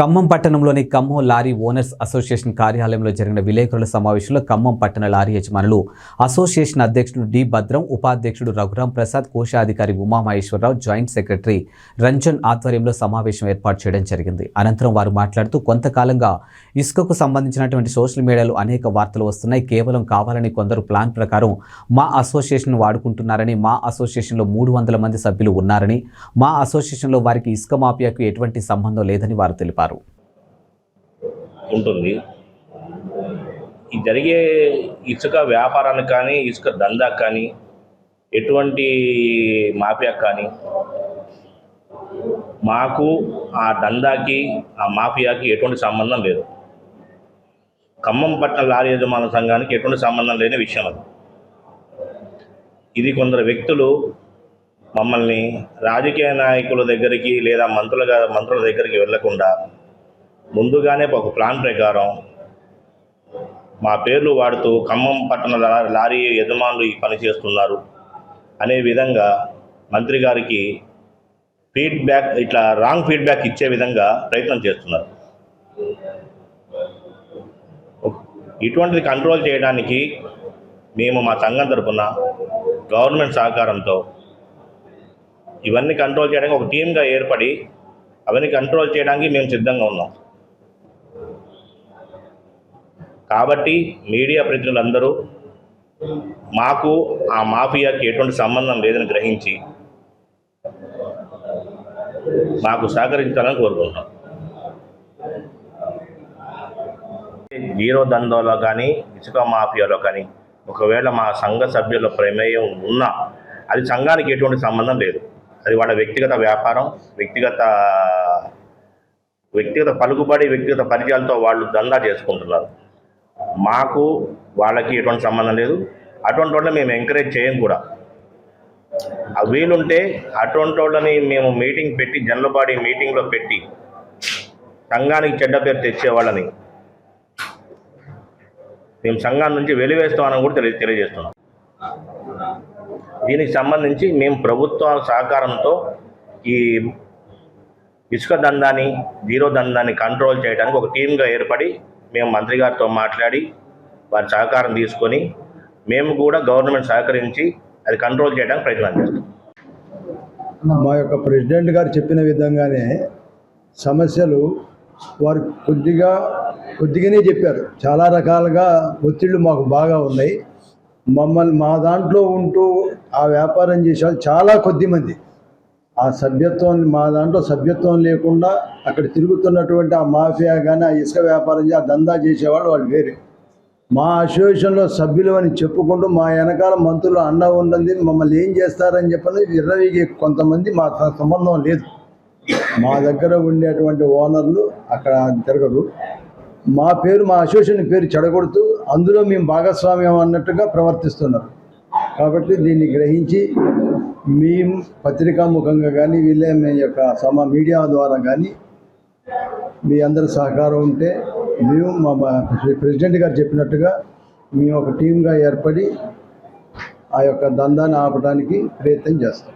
ఖమ్మం పట్టణంలోని Khammam lorry owners association కార్యాలయంలో జరిగిన విలేకరుల సమావేశంలో ఖమ్మం పట్టణ లారీ యజమానులు అసోసియేషన్ అధ్యక్షుడు డి. భద్రం ఉపాధ్యక్షుడు రఘురాం ప్రసాద్ కోశాధికారి ఉమామహేశ్వరరావు జాయింట్ సెక్రటరీ రంజన్ ఆధ్వర్యంలో సమావేశం ఏర్పాటు చేయడం జరిగింది. అనంతరం వారు మాట్లాడుతూ కొంతకాలంగా ఇసుకకు సంబంధించినటువంటి సోషల్ మీడియాలో అనేక వార్తలు వస్తున్నాయి. కేవలం కావాలని కొందరు ప్లాన్ ప్రకారం మా అసోసియేషన్ వాడుకుంటున్నారని మా అసోసియేషన్లో మూడు వందల మంది సభ్యులు ఉన్నారని మా అసోసియేషన్లో వారికి ఇసుక మాఫియాకు ఎటువంటి సంబంధం లేదని వారు తెలిపారు. ఉంటుంది. ఈ జరిగే ఇసుక వ్యాపారానికి కానీ ఇసుక దందాకు కానీ ఎటువంటి మాఫియా కానీ మాకు ఆ దందాకి ఆ మాఫియాకి ఎటువంటి సంబంధం లేదు. ఖమ్మం పట్టణ లారీ యజమాన సంఘానికి ఎటువంటి సంబంధం లేని విషయం అది. ఇది కొందరు వ్యక్తులు మమ్మల్ని రాజకీయ నాయకుల దగ్గరికి లేదా మంత్రుల మంత్రుల దగ్గరికి వెళ్ళకుండా ముందుగానే ఒక ప్లాన్ ప్రకారం మా పేర్లు వాడుతూ ఖమ్మం పట్టణ లారీ యజమానులు ఈ పని చేస్తున్నారు. అనే విధంగా మంత్రి గారికి ఫీడ్బ్యాక్ ఇట్లా రాంగ్ ఫీడ్బ్యాక్ ఇచ్చే విధంగా ప్రయత్నం చేస్తున్నారు. ఇటువంటిది కంట్రోల్ చేయడానికి మేము మా సంఘం తరపున గవర్నమెంట్ సహకారంతో ఇవన్నీ కంట్రోల్ చేయడానికి ఒక టీమ్గా ఏర్పడి అవన్నీ కంట్రోల్ చేయడానికి మేము సిద్ధంగా ఉన్నాం. కాబట్టి మీడియా ప్రతినిధులందరూ మాకు ఆ మాఫియాకి ఎటువంటి సంబంధం లేదని గ్రహించి మాకు సహకరించాలని కోరుకుంటున్నాం. జీరో దందాలో కానీ ఇసుక మాఫియాలో కానీ ఒకవేళ మా సంఘ సభ్యుల ప్రమేయం ఉన్నా అది సంఘానికి ఎటువంటి సంబంధం లేదు. అది వాళ్ళ వ్యక్తిగత వ్యాపారం వ్యక్తిగత వ్యక్తిగత పలుకుబడి వ్యక్తిగత పరిచయాలతో వాళ్ళు దందా చేసుకుంటున్నారు. మాకు వాళ్ళకి ఎటువంటి సంబంధం లేదు. అటువంటి వాళ్ళని మేము ఎంకరేజ్ చేయం కూడా. వీలుంటే అటువంటి వాళ్ళని మేము మీటింగ్ పెట్టి జనరల్ బాడీ మీటింగ్లో పెట్టి సంఘానికి చెడ్డ పేరు తెచ్చేవాళ్ళని మేము సంఘం నుంచి వెలివేస్తామని కూడా తెలియ తెలియజేస్తున్నాం. దీనికి సంబంధించి మేము ప్రభుత్వ సహకారంతో ఈ ఇసుక దందాన్ని జీరో దందాన్ని కంట్రోల్ చేయడానికి ఒక టీమ్గా ఏర్పడి మేము మంత్రి గారితో మాట్లాడి వారి సహకారం తీసుకొని మేము కూడా గవర్నమెంట్ సహకరించి అది కంట్రోల్ చేయడానికి ప్రయత్నం చేస్తాం. మా యొక్క ప్రెసిడెంట్ గారు చెప్పిన విధంగానే సమస్యలు వారు కొద్దిగా కొద్దిగానే చెప్పారు. చాలా రకాలుగా ఒత్తిళ్ళు మాకు బాగా ఉన్నాయి. మమ్మల్ని మా దాంట్లో ఉంటూ ఆ వ్యాపారం చేసే చాలా కొద్ది మంది. ఆ సభ్యత్వం మా దాంట్లో సభ్యత్వం లేకుండా అక్కడ తిరుగుతున్నటువంటి ఆ మాఫియా కానీ ఆ ఇసుక వ్యాపారం చేసి ఆ దందా చేసేవాళ్ళు వాళ్ళు వేరే. మా అసోసియేషన్లో సభ్యులు అని చెప్పుకుంటూ మా వెనకాల మంత్రులు అండ ఉన్నది మమ్మల్ని ఏం చేస్తారని చెప్పని విర్రవికి కొంతమంది మా సంబంధం లేదు. మా దగ్గర ఉండేటువంటి ఓనర్లు అక్కడ తిరగదు మా పేరు మా అసోసియేషన్ పేరు చెడగొడుతూ అందులో మేము భాగస్వామ్యం అన్నట్టుగా ప్రవర్తిస్తున్నారు. కాబట్టి దీన్ని గ్రహించి మేము పత్రికా ముఖంగా కానీ వీళ్ళే మీ యొక్క సమా మీడియా ద్వారా కానీ మీ అందరి సహకారం ఉంటే మేము మా ప్రెసిడెంట్ గారు చెప్పినట్టుగా మేము ఒక టీమ్గా ఏర్పడి ఆ యొక్క దందాన్ని ఆపడానికి ప్రయత్నం చేస్తాం.